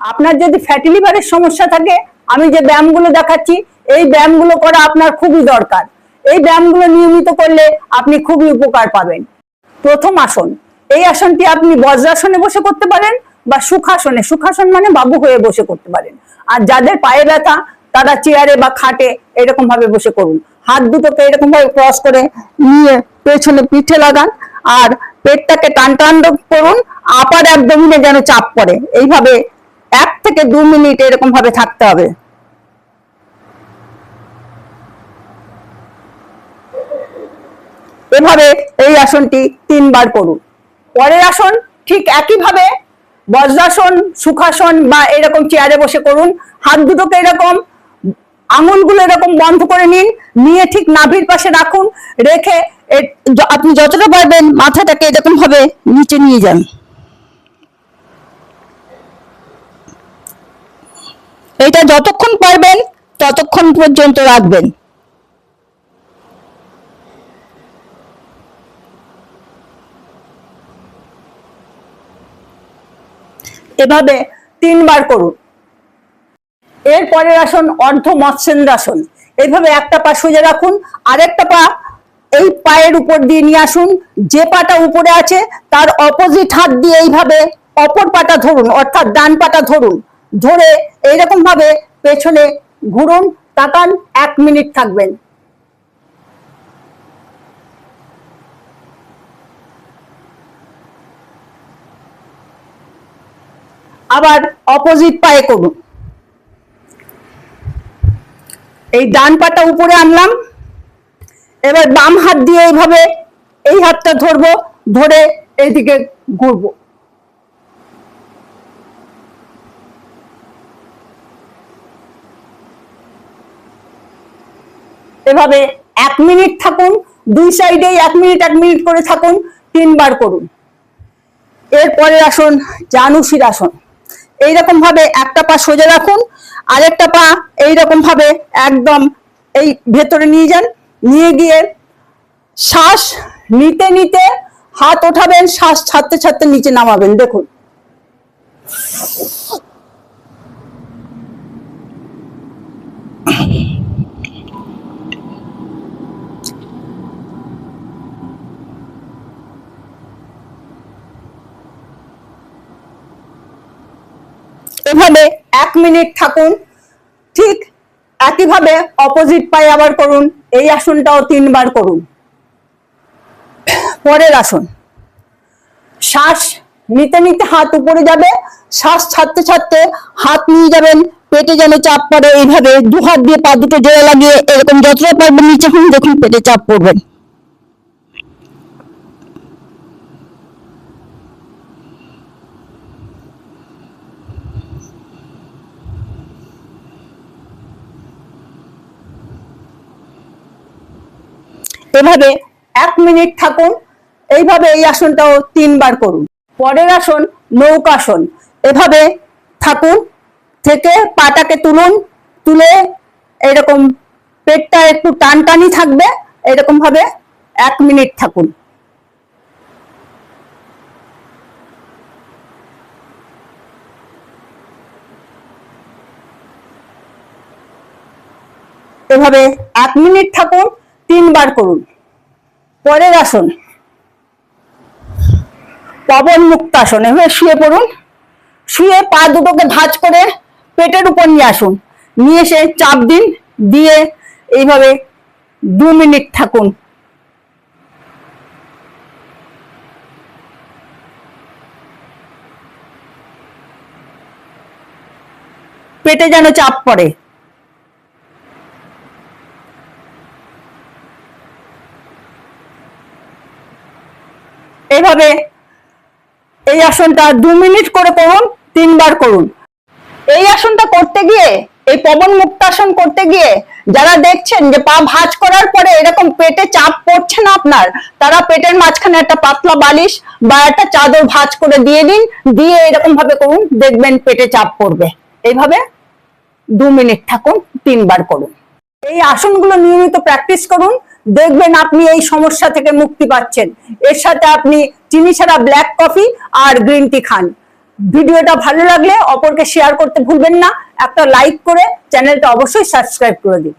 আপনার যদি ফ্যাটি লিভারের সমস্যা থাকে, আমি যে ব্যায়ামগুলো দেখাচ্ছি, এই ব্যায়ামগুলো করা আপনার খুবই দরকার। এই ব্যায়ামগুলো নিয়মিত করলে আপনি খুবই উপকার পাবেন। প্রথম আসন, এই আসনটি আপনি বজ্রাসনে বসে করতে পারেন বা সুখাসনে। সুখাসন মানে বাবু হয়ে বসে করতে পারেন। আর যাদের পায়ে ব্যথা, তারা চেয়ারে বা খাটে এরকম ভাবে বসে করুন। হাত দুটোকে এরকম ভাবে ক্রস করে নিয়ে পেছনে পিঠে লাগান আর পেটটাকে টান টান করুন আপার একদমই যেন চাপ পড়ে। এইভাবে এক থেকে দু মিনিট এরকম ভাবে থাকতে হবে। এভাবে এই আসনটি তিনবার করুন। পরের আসন ঠিক একইভাবে বজ্রাসন, সুখাসন বা এরকম চেয়ারে বসে করুন। হাত দুটোকে এরকম, আঙুলগুলো এরকম বন্ধ করে নিন, নিয়ে ঠিক নাভির পাশে রাখুন, রেখে আপনি যতটা পারবেন মাথাটাকে এরকম ভাবে নিচে নিয়ে যান। এটা যতক্ষণ পারবেন, ততক্ষণ পর্যন্ত রাখবেন। এভাবে তিনবার করুন। এর পরের আসন অর্ধ মৎস্যেন্দ্রাসন এইভাবে একটা পা সোজা রাখুন, আরেকটা পা এই পায়ের উপর দিয়ে নিয়ে আসুন। যে পাটা উপরে আছে, তার অপোজিট হাত দিয়ে এইভাবে অপর পাটা ধরুন, অর্থাৎ ডান পাটা ধরুন। ধরে এইরকম ভাবে পেছনে ঘুরুন, তাকান, এক মিনিট থাকবেন। আবার অপোজিট পায়ে করুন। এই ডান পাটা উপরে আনলাম। এবার বাম হাত দিয়ে এইভাবে এই হাতটা ধরবো, ধরে এইদিকে ঘুরবো। এভাবে এক মিনিট থাকুন, দুই সাইডে এক মিনিট এক মিনিট করে থাকুন, তিনবার করুন। এরপরে আসুন জানুসির আসন। এইরকম ভাবে একটা পা সোজা রাখুন, আরেকটা পা এইরকম ভাবে একদম এই ভেতরে নিয়ে যান, নিয়ে গিয়ে শ্বাস নিতে নিতে হাত ওঠাবেন, শ্বাস ছাড়তে ছাড়তে নিচে নামাবেন। দেখুন এভাবে এক মিনিট থাকুন, ঠিক একইভাবে অপোজিট পায়ে আবার করুন, এই আসনটাও তিনবার করুন। পরের আসন। শ্বাস নিতে নিতে হাত উপরে যাবে, শ্বাস ছাড়তে ছাড়তে হাত নিয়ে যাবেন, পেটে যেন চাপ পড়ে, এইভাবে দু হাত দিয়ে পা দুটো জোড়া লাগিয়ে এরকম যতটা পারবেন নিচে দেখুন পেটে চাপ পড়বেন। এভাবে এক মিনিট থাকুন, এইভাবে এই আসনটাও তিনবার করুন। পরের আসন নৌকাসন এভাবে থাকুন, থেকে পাটাকে তুলুন, তুলে এরকম পেটটা একটু টানটানি থাকবে এরকম ভাবে এক মিনিট থাকুন। এভাবে এক মিনিট থাকুন তিনবার করুন। পরের আসন। পবন মুক্তাসন এভাবে শুয়ে পড়ুন। শুয়ে পা দুটোকে ভাঁজ করে পেটের উপর নিয়ে আসুন। নিয়ে এসে চাপ দিন, দিয়ে এইভাবে দু মিনিট থাকুন। পেটে যেন চাপ পড়ে। এইভাবে এই আসনটা দু মিনিট করে করুন তিনবার করুন। এই আসনটা করতে গিয়ে, এই পবন মুক্তাসন করতে গিয়ে যারা দেখছেন যে পা ভাঁজ করার পরে এরকম পেটে চাপ পড়ছে না আপনার, তারা পেটের মাঝখানে একটা পাতলা বালিশ বা একটা চাদর ভাঁজ করে দিয়ে দিন, দিয়ে এরকম ভাবে করুন, দেখবেন পেটে চাপ পড়বে। এইভাবে দু মিনিট থাকুন, তিনবার করুন। এই আসনগুলো নিয়মিত প্র্যাকটিস করুন দেখবেন আপনি এই সমস্যা থেকে মুক্তি পাচ্ছেন। এর সাথে আপনি চিনি ছাড়া ব্ল্যাক কফি আর গ্রিন টি খান। ভিডিওটা ভালো লাগলে অপরকে শেয়ার করতে ভুলবেন না। একটা লাইক করে চ্যানেলটা অবশ্যই সাবস্ক্রাইব করে দিন।